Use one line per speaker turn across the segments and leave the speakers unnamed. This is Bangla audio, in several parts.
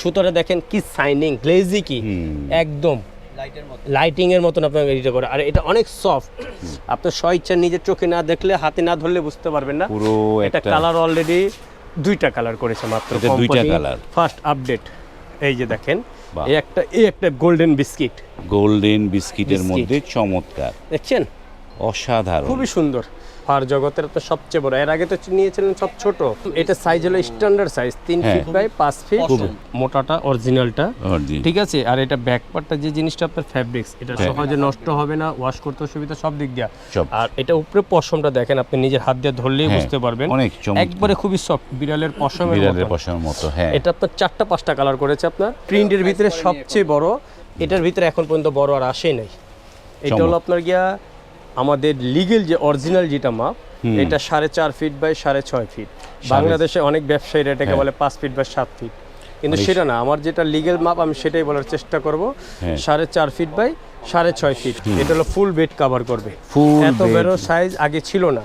সুতোটা দেখেন কি সাইনিং গ্লেজি কি? একদম। লাইটিং এর মতন আপনার এটা করে। আর এটা অনেক সফট আপনার স্ব ইচ্ছা নিজের চোখে না দেখলে হাতে না ধরলে বুঝতে পারবেন না।
পুরো
এটা কালার অলরেডি দুইটা কালার করেছে মাত্র
দুইটা colour।
ফার্স্ট আপডেট এই যে দেখেন এই একটা এই একটা গোল্ডেন বিস্কিট
গোল্ডেন বিস্কিটের মধ্যে চমৎকার।
দেখছেন?
অসাধারণ।
খুবই সুন্দর। ফার জগতের তো সবচেয়ে বড়। এর আগে তো নিয়েছিলেন সব ছোট। এটা সাইজ হলো স্ট্যান্ডার্ড সাইজ তিন
হ্যাঁ।
ফিট বাই পাঁচ ফিট মোটাটা অরিজিনালটা ঠিক আছে? আর এটা ব্যাক পার্টটা যে জিনিসটা আপনার ফ্যাব্রিক্স এটা
হ্যাঁ।
সহজে নষ্ট হবে না ওয়াশ করতে সুবিধা সব দিক দিয়া। আর এটা উপরে পশমটা দেখেন আপনি নিজের হাত দিয়ে ধরলেই
হ্যাঁ,
বুঝতে পারবেন। একবারে খুবই সফট বিড়ালের পশমের
বিড়ালের
মতো
মতো হ্যাঁ।
এটা আপনার চারটা পাঁচটা কালার করেছে আপনার। প্রিন্টের ভিতরে সবচেয়ে বড় এটার ভিতরে এখন পর্যন্ত বড় আর আসে নাই। এটা হলো আপনার গিয়া আমাদের লিগেল যে অরিজিনাল যেটা মাপ এটা সাড়ে চার ফিট বাই সাড়ে ছয় ফিট বাংলাদেশে অনেক ব্যবসায়ীরা এটাকে
হ্যাঁ।
বলে পাঁচ ফিট বা সাত ফিট কিন্তু সেটা না আমার যেটা লিগেল মাপ আমি সেটাই বলার চেষ্টা করব
হ্যাঁ।
সাড়ে চার ফিট বাই সাড়ে ছয় ফিট এটা হলো ফুল বেড কভার করবে। এত। বড় সাইজ আগে ছিল না।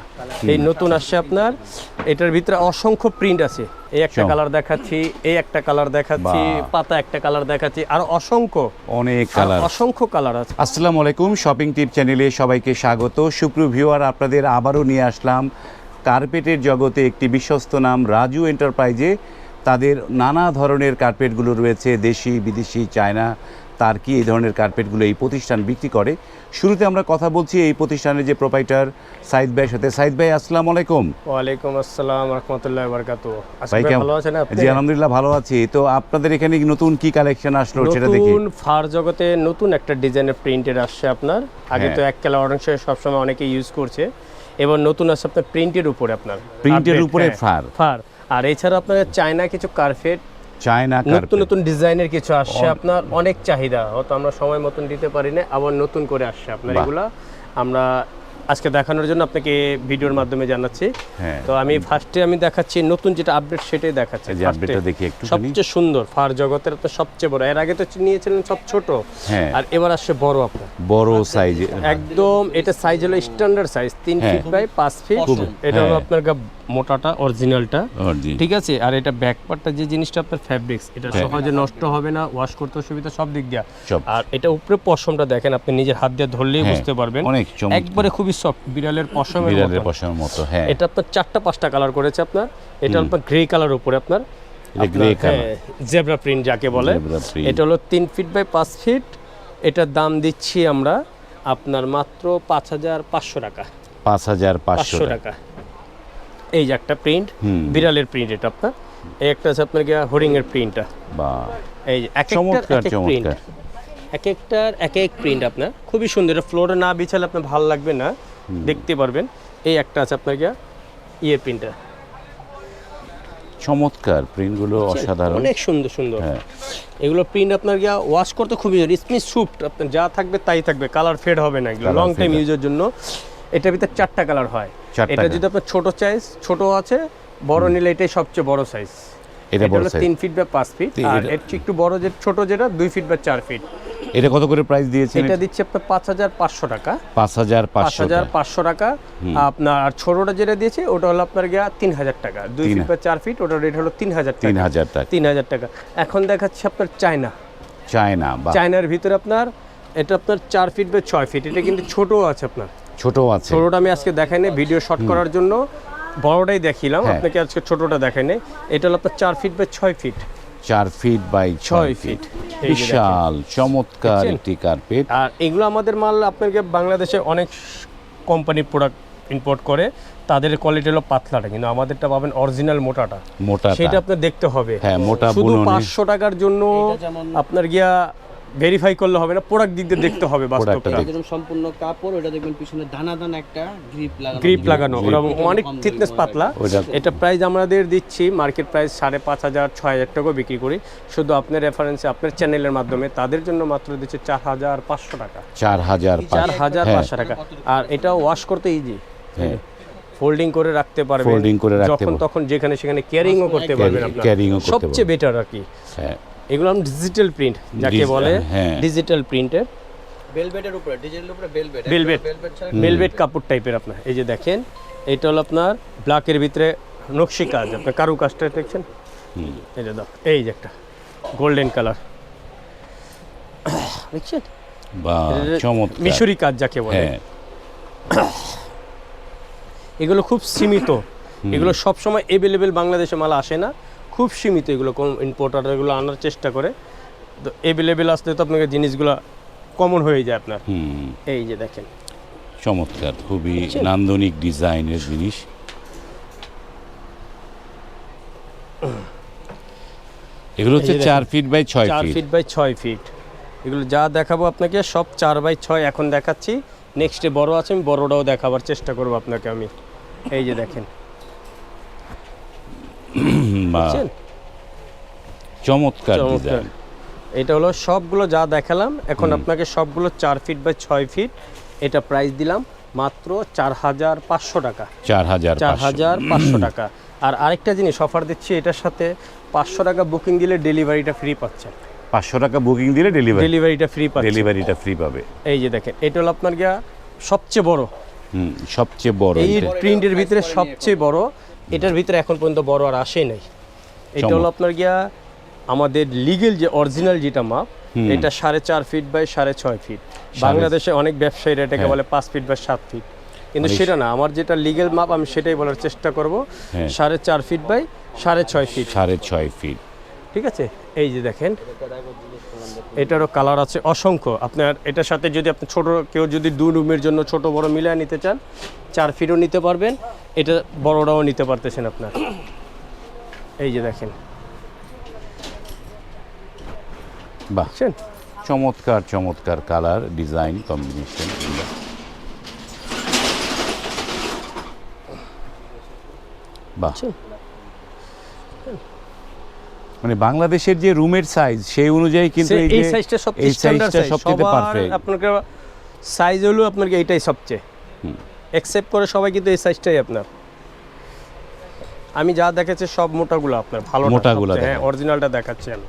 এই নতুন আসছে আপনার এটার ভিতরে অসংখ্য প্রিন্ট আছে। এই একটা কালার দেখাচ্ছি এই একটা কালার দেখাচ্ছি পাতা একটা কালার দেখাচ্ছি আর অসংখ্য
অনেক কালার
অসংখ্য কালার আছে।
আসসালামু আলাইকুম শপিং টিপ চ্যানেলে সবাইকে স্বাগত। সুপ্রিয় ভিউয়ার আপনাদের আবারও নিয়ে আসলাম কার্পেটের জগতে একটি বিশ্বস্ত নাম রাজু এন্টারপ্রাইজে তাদের নানা ধরনের কার্পেটগুলো রয়েছে দেশি বিদেশি চায়না। তার কি এই ধরনের কার্পেটগুলো এই প্রতিষ্ঠান বিক্রি করে? শুরুতে আমরা কথা বলছি এই প্রতিষ্ঠানের যে প্রোপাইটার সাইদ ভাইয়ের সাথে। সাইদ ভাই আসসালাম আলাইকুম।
ওয়ালাইকুম আসসালাম রহমতুল্লাহ বরকাত
ভাই
ভালো আছেন
জি আলহামদুলিল্লাহ ভালো আছি। তো আপনাদের এখানে নতুন কি কালেকশন আসলো সেটা দেখি।
নতুন ফার জগতে নতুন একটা ডিজাইনের প্রিন্টের আসছে আপনার। আগে
হ্যাঁ।
তো এক কালার অরেঞ্জ সবসময় অনেকে ইউজ করছে। এবার নতুন আসছে আপনার প্রিন্টের উপরে আপনার প্রিন্টের
উপরে
হ্যাঁ,
ফার।
ফার। আর এছাড়া আপনার চায়না কিছু কার্পেট
চায়না
নতুন নতুন ডিজাইনের কিছু আসছে আপনার অনেক চাহিদা হয়তো আমরা সময় মতন দিতে পারি না আবার নতুন করে আসছে আপনার এগুলা আমরা আজকে দেখানোর জন্য আপনাকে ভিডিওর মাধ্যমে জানাচ্ছি
হ্যাঁ।
তো আমি ফার্স্টে আমি দেখাচ্ছি নতুন যেটা আপডেট সেটাই দেখাচ্ছি। সবচেয়ে সুন্দর ফার জগতের তো সবচেয়ে বড় এর আগে তো নিয়েছিলেন সব ছোট
হ্যাঁ।
আর এবার আসছে বড় আপনার
বড় সাইজে
একদম এটা সাইজ হলো স্ট্যান্ডার্ড সাইজ তিন
হ্যাঁ।
ফিট বাই পাঁচ ফিট এটা হলো
হ্যাঁ।
আপনার মোটাটা অরিজিনালটা ঠিক আছে? আর এটা ব্যাক পার্টটা যে জিনিসটা আপনার ফ্যাব্রিক্স এটা
হ্যাঁ।
সহজে নষ্ট হবে না ওয়াশ করতে সুবিধা সব দিক দিয়া। আর এটা উপরে পশমটা দেখেন আপনি নিজের হাত দিয়ে ধরলেই
হ্যাঁ,
বুঝতে পারবেন। একবারে খুবই সফট বিড়ালের পশমের
বিড়ালের
মতো
মতো হ্যাঁ।
এটা আপনার চারটা পাঁচটা কালার করেছে আপনার। এটা আপনার গ্রে কালার উপরে আপনার। জেব্রা প্রিন্ট যাকে বলে। এটা হলো তিন ফিট বাই পাঁচ ফিট এটার দাম দিচ্ছি আমরা আপনার মাত্র পাঁচ হাজার পাঁচশো টাকা।
পাঁচ হাজার পাঁচশো
টাকা। এই যে একটা প্রিন্ট বিড়ালের প্রিন্ট এটা আপনার। এই একটা আছে আপনার গিয়া হরিং এর প্রিন্টটা এই যে এক
চমৎকার,
একটার এক প্রিন্ট। এক একটার এক এক প্রিন্ট আপনার। খুবই সুন্দর ফ্লোরে না বিছালে আপনার ভালো লাগবে না। দেখতে পারবেন। এই একটা আছে আপনার গিয়া ইয়ে প্রিন্টটা
চমৎকার প্রিন্টগুলো অসাধারণ।
অনেক সুন্দর সুন্দর।
হ্যাঁ।
এগুলো প্রিন্ট আপনার গিয়া ওয়াশ করতে খুবই স্মিথ সুপ্ট আপনার যা থাকবে তাই থাকবে। কালার ফেড হবে না এগুলো। লং টাইম ইউজের জন্য। এটার ভিতরে চারটা কালার হয়। এটা যদি আপনার ছোট চাইজ ছোট আছে বড় নিলে এটাই সবচেয়ে বড় সাইজ
এটা বড়
হলো
size।
তিন ফিট বা পাঁচ ফিট আর এর একটু বড় যে ছোট যেটা দুই ফিট বা চার ফিট
এটা কত করে প্রাইস দিয়েছেন?
এটা দিচ্ছে আপনার পাঁচ হাজার পাঁচশো টাকা।
পাঁচ হাজার
পাঁচ
পাঁচশো
হাজার পাঁচশো টাকা। আপনার আর ছোটটা যেটা দিয়েছে ওটা হলো আপনার গিয়া তিন হাজার টাকা। দুই ফিট বা চার ফিট ওটার রেট হলো তিন হাজার
তিন
টাকা।
হাজার টাকা।
তিন হাজার টাকা। এখন দেখাচ্ছে আপনার চায়না।
চায়না
চায়নার ভিতরে আপনার এটা আপনার চার ফিট বা ছয় ফিট এটা কিন্তু ছোটও আছে আপনার।
ছোট আছে।
ছোটটা আমি আজকে দেখাই নাই ভিডিও শর্ট করার জন্য। বড়টাই দেখিলাম
হ্যাঁ।
আপনাকে আজকে ছোটটা দেখাই নাই। এটা হলো আপনার চার ফিট বা ছয় ফিট
চার ফিট বাই ছয় ফিট বিশাল চমৎকার? একটি কার্পেট
আর এগুলো আমাদের মাল আপনাকে বাংলাদেশে অনেক কোম্পানি প্রোডাক্ট ইম্পোর্ট করে তাদের কোয়ালিটি হলো পাতলাটা কিন্তু আমাদেরটা পাবেন অরিজিনাল মোটাটা।
মোটা
সেটা আপনার দেখতে হবে।
হ্যাঁ, মোটা
শুধু পাঁচশো টাকার জন্য আপনার গিয়া ভেরিফাই করলে হবে না প্রোডাক্ট দিক দিয়ে দেখতে হবে বাস্তবটা।
একদম সম্পূর্ণ কাপড় ওটা দেখবেন পিছনে দানা দানা একটা গ্রিপ লাগানো
গ্রিপ লাগানো ওরা অনেক থিকনেস পাতলা। এটা প্রাইস আমাদের দিচ্ছি মার্কেট প্রাইস সাড়ে পাঁচ হাজার ছয় হাজার টাকা বিক্রি করি। শুধু আপনার রেফারেন্সে আপনার চ্যানেলের মাধ্যমে তাদের জন্য মাত্র দিচ্ছে চার হাজার পাঁচশো টাকা।
চার হাজার
চার হাজার
হ্যাঁ।
পাঁচশো টাকা। আর এটা ওয়াশ করতে ইজি
হ্যাঁ।
ফোল্ডিং করে রাখতে পারবেন।
Folding করে রাখতে
যখন তখন যেখানে সেখানে ক্যারিংও করতে পারবেন আপনার। সবচেয়ে বেটার আর কি।
হ্যাঁ।
এগুলো ডিজিটাল প্রিন্ট যাকে বলে
হ্যাঁ।
ডিজিটাল প্রিন্টের
বেলভেটের উপরে ডিজাইনের উপরে বেলভেট
Velvet।
বেলভেট
কাপড় টাইপের আপনার। এই যে দেখেন এটা হলো আপনার ব্ল্যাকের ভিতরে নকশি কাজ। আপনার কারু কাজটা দেখছেন এই যে এই যে একটা গোল্ডেন কালার দেখছেন? মিশরি কাজ যাকে বলে।
হ্যাঁ।
এগুলো খুব সীমিত। এগুলো সবসময় এভেলেবেল বাংলাদেশে মাল আসে না। খুব সীমিত এগুলো কম ইম্পোর্টার এগুলো আনার চেষ্টা করে। তো এভেলেবেল আসতে তো আপনাকে জিনিসগুলো কমন হয়ে যায় আপনার। এই যে দেখেন।
চমৎকার খুবই নান্দনিক ডিজাইনের জিনিস। এগুলো হচ্ছে চার ফিট বাই ছয়
চার
ফিট
ফিট বাই ছয় ফিট এগুলো যা দেখাবো আপনাকে সব চার বাই ছয় এখন দেখাচ্ছি। নেক্সটে বড় আছে আমি বড়টাও দেখাবার চেষ্টা করব আপনাকে আমি। এই যে দেখেন।
বা চমৎকার ডিজাইন।
এটা হলো সবগুলো যা দেখালাম এখন আপনাকে সবগুলো চার ফিট বাই ছয় ফিট এটা প্রাইস দিলাম মাত্র চার হাজার পাঁচশো টাকা।
চার হাজার
চার হাজার পাঁচশো টাকা। আর আরেকটা জিনিস অফার দিচ্ছি এটার সাথে পাঁচশো টাকা বুকিং দিলে ডেলিভারিটা ফ্রি পাচ্ছেন।
পাঁচশো টাকা বুকিং দিলে ডেলিভারি
ডেলিভারিটা ফ্রি পাচ্ছেন।
ডেলিভারিটা ফ্রি পাবে।
এই যে দেখেন এটা হলো আপনার গিয়া সবচেয়ে বড়।
হুম সবচেয়ে বড়
এই প্রিন্টের ভিতরে সবচেয়ে বড় এটার ভিতরে এখন পর্যন্ত বড় আর আসে নাই। এটা হলো আপনার গিয়া আমাদের লিগেল যে অরিজিনাল যেটা মাপ এটা সাড়ে চার ফিট বাই সাড়ে ছয় ফিট বাংলাদেশে অনেক ব্যবসায়ীরা এটাকে
হ্যাঁ।
বলে পাঁচ ফিট বা সাত ফিট কিন্তু সেটা না আমার যেটা লিগেল মাপ আমি সেটাই বলার চেষ্টা করব।
হ্যাঁ।
সাড়ে চার ফিট বাই সাড়ে ছয় ফিট
সাড়ে ছয় ফিট
ঠিক আছে? এই যে দেখেন এটারও কালার আছে অসংখ্য। আপনার এটার সাথে যদি আপনি ছোট কেউ যদি দু রুমের জন্য ছোট বড় মিলিয়ে নিতে চান চার ফিটও নিতে পারবেন। এটা বড়টাও নিতে পারতেছেন আপনার। এই যে দেখেন।
বাহ। চমৎকার চমৎকার কালার ডিজাইন কম্বিনেশন বাহ। মানে বাংলাদেশের যে রুমের সাইজ সেই অনুযায়ী কিন্তু এই যে
সাইজটা
এই
সবচেয়ে
সাইজটা সবচেয়ে পারফেক্ট
আপনাকে সাইজ হলো আপনাকে এইটাই সবচেয়ে। অ্যাকসেপ্ট করে সবাই কিন্তু এই সাইজটাই আপনার। আমি যা দেখাচ্ছি সব মোটাগুলো আপনার ভালো
মোটাগুলো
হ্যাঁ অরিজিনালটা দেখাচ্ছি আমি।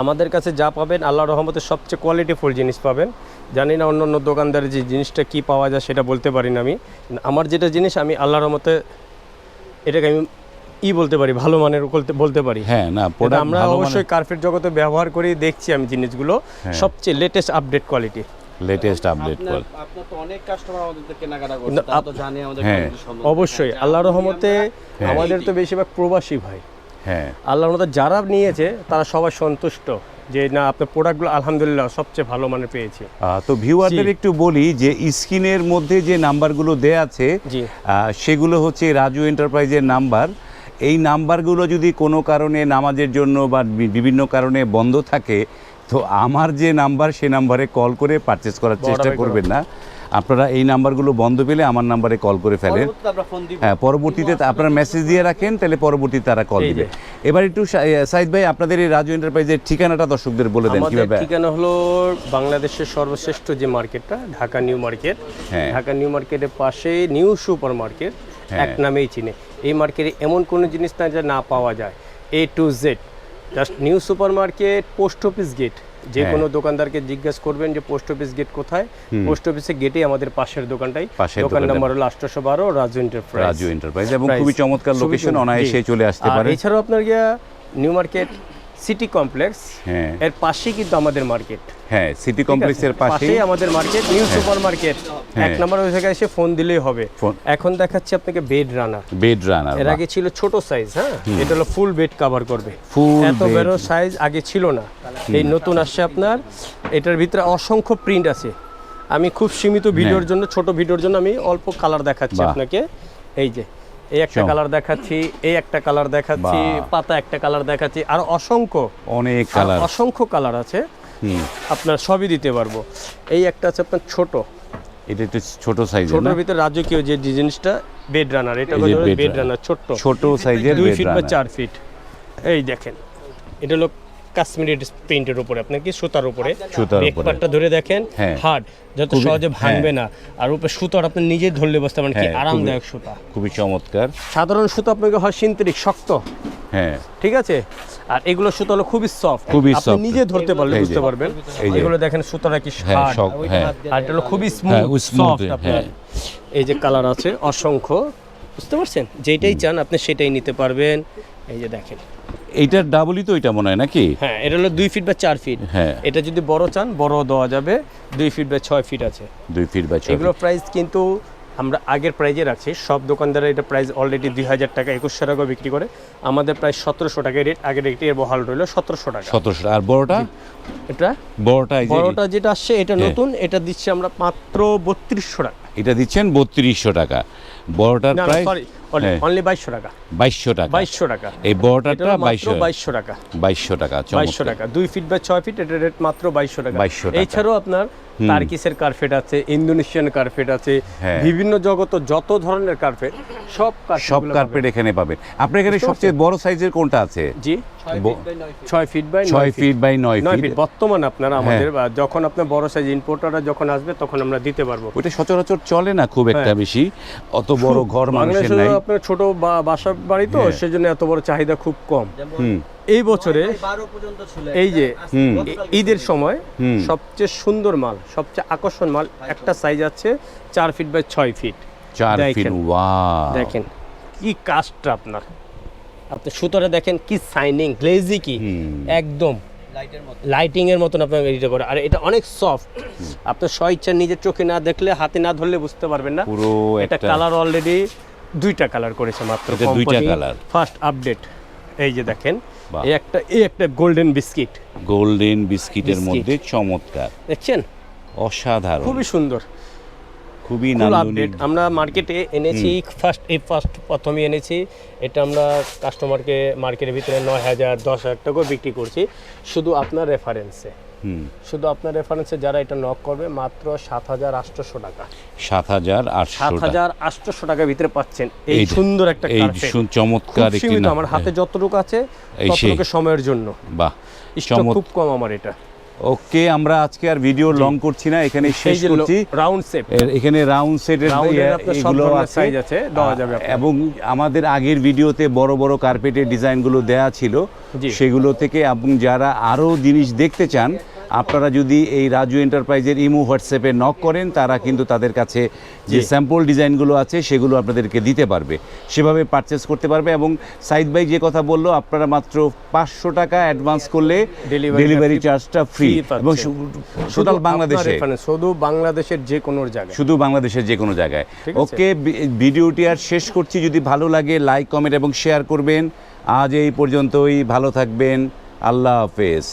আমাদের কাছে যা পাবেন আল্লাহ রহমতে সবচেয়ে কোয়ালিটিফুল জিনিস পাবেন। জানি না অন্য অন্য দোকানদারের যে জিনিসটা কি পাওয়া যায় সেটা বলতে পারি না আমি। আমার যেটা জিনিস আমি আল্লাহ রহমতে এটাকে আমি ই বলতে পারি ভালো মানের বলতে বলতে পারি।
হ্যাঁ না
আমরা অবশ্যই কার্পেট জগতে ব্যবহার করি দেখছি আমি জিনিসগুলো।
হ্যাঁ।
সবচেয়ে latest update quality
latest update
আপনার
কর।
আপনার তো অনেক কাস্টমার আমাদের থেকে কেনাকাটা
কিন্তু
করছে তারা
আপ-
তো জানে আমাদের
হ্যাঁ।
অবশ্যই
হ্যাঁ,
আল্লাহ রহমতে আমাদের তো বেশিরভাগ প্রবাসী ভাই।
হ্যাঁ।
আল্লাহর মতো যারা নিয়েছে তারা সবাই সন্তুষ্ট যে না আপনার প্রোডাক্টগুলো আলহামদুলিল্লাহ সবচেয়ে ভালো মানের পেয়েছি।
তো ভিউয়ারদের। একটু বলি যে স্ক্রিনের মধ্যে যে নাম্বারগুলো দেয়া আছে
জি।
সেগুলো হচ্ছে রাজু এন্টারপ্রাইজের নাম্বার এই নাম্বারগুলো যদি কোনো কারণে নামাজের জন্য বা বিভিন্ন কারণে বন্ধ থাকে তো আমার যে নাম্বার সে নাম্বারে কল করে পারচেস করার চেষ্টা করবেন না। আপনারা এই নাম্বারগুলো বন্ধ পেলে আমার নাম্বারে কল করে ফেলেন। হ্যাঁ পরবর্তীতে আপনারা মেসেজ দিয়ে রাখেন তাহলে পরবর্তীতে তারা কল দিবে। এবার একটু সাইদ ভাই আপনাদের এই রাজু এন্টারপ্রাইজের ঠিকানাটা দর্শকদের বলে দেন কীভাবে?
ঠিকানা হলো বাংলাদেশের সর্বশ্রেষ্ঠ যে মার্কেটটা ঢাকা নিউ মার্কেট।
হ্যাঁ।
ঢাকা নিউ মার্কেটের পাশে নিউ সুপার মার্কেট
হ্যাঁ।
এক নামেই চিনে। এই মার্কেটে এমন কোনো জিনিস না যা না পাওয়া যায় A to Z just new super market post office gate. যে
হ্যাঁ।
কোনো দোকানদারকে জিজ্ঞেস করবেন যে পোস্ট অফিস গেট কোথায়? পোস্ট অফিসের গেটে আমাদের পাশের দোকানটাই।
পাশের
দোকান নাম্বার হলো আটশোশো বারো রাজু এন্টারপ্রাইজ
রাজু এন্টারপ্রাইজ এবং খুবই চমৎকার লোকেশন অনায়াসে চলে আসতে পারে।
এছাড়াও আপনার গিয়া নিউ মার্কেট সিটি কমপ্লেক্স
হ্যাঁ।
এর পাশেই কিন্তু আমাদের মার্কেট।
হ্যাঁ সিটি কমপ্লেক্সের পাশেই।
আমাদের মার্কেট নিউ সুপার মার্কেট
হ্যাঁ।
এক নম্বর ওই জায়গায় এসে ফোন দিলেই হবে। এখন দেখাচ্ছি আপনাকে বেড রানার
বেড রানার
এর আগে ছিল ছোট সাইজ হ্যাঁ? এটা হলো ফুল বেড কভার করবে।
ফুল
এত বড় সাইজ আগে ছিল না। এই নতুন আসছে আপনার। এটার ভিতরে অসংখ্য প্রিন্ট আছে। আমি খুব সীমিত ভিডিওর জন্য ছোট ভিডিওর জন্য আমি অল্প কালার দেখাচ্ছি আপনাকে। এই যে এই একটা কালার দেখাচ্ছি এই একটা কালার দেখাচ্ছি পাতা একটা কালার দেখাচ্ছি আর অসংখ্য
অনেক কালার
অসংখ্য কালার আছে। আপনার সবই দিতে পারব। এই একটা আছে আপনার ছোট।
এটা একটু ছোট সাইজের
ছোটর ভিতরে রাজকীয় যে জিনিসটা বেড রানার এটা
bed
বেড রানার ছোট্ট।
ছোট সাইজের
দুই ফিট বা চার ফিট এই দেখেন এটা হলো কাশ্মীরি প্রিন্টের উপরে আপনার কি সুতার উপরে?
সুতার
ব্রেক
উপরে।
পার্টটা ধরে দেখেন
হ্যাঁ।
হার্ড যত সহজে ভাঙবে না। আর উপরে সুতার আপনি নিজে ধরলে বসতে পারেন কি
হ্যাঁ,
আরামদায়ক সুতা।
খুবই চমৎকার।
সাধারণ সুতো আপনাকে হয় সিনথেটিক শক্ত।
হ্যাঁ।
ঠিক আছে? আর এগুলো সুতো হলো খুবই সফট
খুবই
আপনি নিজে ধরতে পারলে বুঝতে পারবেন। এগুলো দেখেন সুতোটা কি
হ্যাঁ হ্যাঁ
আর এটা হলো খুবই
হ্যাঁ,
স্মুথ সফট
হ্যাঁ।
এই যে কালার আছে অসংখ্য। বুঝতে পারছেন? যেটাই চান আপনি সেটাই নিতে পারবেন। এই যে দেখেন।
এইটার ডাবলই তো এটা মনে হয় নাকি?
হ্যাঁ এটা হলো দুই ফিট বা চার ফিট
হ্যাঁ।
এটা যদি বড় চান বড় দেওয়া যাবে দুই ফিট বা ছয় ফিট আছে।
দুই ফিট বা ছয়
এগুলো। প্রাইস কিন্তু আমরা আগের প্রাইজে রাখছি। সব দোকানদাররা এটা প্রাইস অলরেডি দুই হাজার টাকা একুশশো টাকা বিক্রি করে। আমাদের প্রায় সতেরোশো টাকা রেট আগের রেটে বহাল রইল সতেরোশো টাকা।
সতেরোশো আর বড়টা?
এটা?
বড়টা
বড়টা যেটা আসছে এটা
হ্যাঁ।
নতুন এটা দিচ্ছি আমরা মাত্র বত্রিশশো টাকা।
এটা দিচ্ছেন বত্রিশশো টাকা। বড়টার প্রাইস হ্যাঁ।
অনলি বাইশশো টাকা।
বাইশশো টাকা।
বাইশশো টাকা।
এই বড়টাটা বাইশশো
বাইশশো টাকা।
বাইশশো টাকা
বাইশশো টাকা। দুই ফিট বা ছয় ফিট এটা রেট মাত্র বাইশশো টাকা।
2200
এছাড়াও আপনার টার্কিসের কার্পেট আছে ইন্দোনেশিয়ান কার্পেট আছে
হ্যাঁ।
বিভিন্ন জগত যত ধরনের কার্পেট সব
সব কার্পেট এখানে পাবেন। আপনার এখানে সবচেয়ে বড় সাইজের কোনটা আছে?
জি। ছয় ফিট বাই
ছয় ফিট বাই নয় ফিট
বর্তমান আপনার আমাদের যখন আপনার বড় সাইজ ইম্পোর্টাররা যখন আসবে তখন আমরা দিতে পারব।
ওটা সচরাচর চলে না খুব একটা বেশি। অত বড় ঘর মানুষের নাই।
আপনার ছোট বা- বাসা বাড়ি তো
হ্যাঁ।
সেজন্য এত বড় চাহিদা খুব কম। এই বছরে এই যে। ঈদের সময়। সবচেয়ে সুন্দর মাল সবচেয়ে আকর্ষণ মাল একটা সাইজ আছে চার ফিট বাই ছয় ফিট
চার
দেখেন।
ফিট
দেখেন কি কাজটা আপনার। আপনি সুতরে দেখেন কি সাইনিং গ্লেজি কি। একদম। লাইটিং এর মতন আপনার এটা করে। আর এটা অনেক সফট আপনার স্বইচ্ছা নিজের চোখে না দেখলে হাতে না ধরলে বুঝতে পারবেন না।
পুরো
এটা কালার অলরেডি দুইটা কালার করেছে মাত্র
দুইটা colour।
ফার্স্ট আপডেট এই যে দেখেন এই একটা এই একটা গোল্ডেন বিস্কিট
গোল্ডেন বিস্কিটের মধ্যে চমৎকার।
দেখছেন?
অসাধারণ।
খুবই সুন্দর।
খুবই
আপডেট আমরা মার্কেটে এনেছি ফার্স্ট এই ফার্স্ট প্রথমে এনেছি। এটা আমরা কাস্টমারকে মার্কেটের ভিতরে নয় হাজার দশ হাজার টাকাও বিক্রি করছি। শুধু আপনার রেফারেন্সে শুধু আপনার রেফারেন্সে যারা এটা নক করবে মাত্র সাত হাজার আটশোশো টাকা।
সাত হাজার
সাত হাজার আটশোশো টাকার ভিতরে পাচ্ছেন। এই সুন্দর একটা
এই চমৎকার
আমার হাতে যতটুকু আছে ততটুকু সময়ের জন্য।
বাহ।
খুব কম আমার এটা।
ওকে আমরা আজকে আর ভিডিও লং করছি না এখানে শেষ করছি।
রাউন্ড
সেট এখানে রাউন্ড সেটের এগুলো
সাইজ আছে। দেওয়া যাবে
এবং আমাদের আগের ভিডিওতে বড় বড় কার্পেটের ডিজাইনগুলো দেয়া ছিল সেগুলো থেকে এবং যারা আরও জিনিস দেখতে চান আপনারা যদি এই রাজু এন্টারপ্রাইজের ইমো হোয়াটসঅ্যাপে নক করেন তারা কিন্তু তাদের কাছে যে স্যাম্পল ডিজাইনগুলো আছে সেগুলো আপনাদেরকে দিতে পারবে। সেভাবে পারচেস করতে পারবে এবং সাইদ ভাই যে কথা বলল আপনারা মাত্র পাঁচশো টাকা অ্যাডভান্স করলে ডেলিভারি চার্জটা ফ্রি এবং
শুধু
টোটাল বাংলাদেশে।
শুধু বাংলাদেশের যে কোনো জায়গায়।
শুধু বাংলাদেশের যে কোনো জায়গায়। ওকে ভিডিওটি আর শেষ করছি। যদি ভালো লাগে লাইক কমেন্ট এবং শেয়ার করবেন। আজ এই পর্যন্তই। ভালো থাকবেন। আল্লাহ হাফেজ।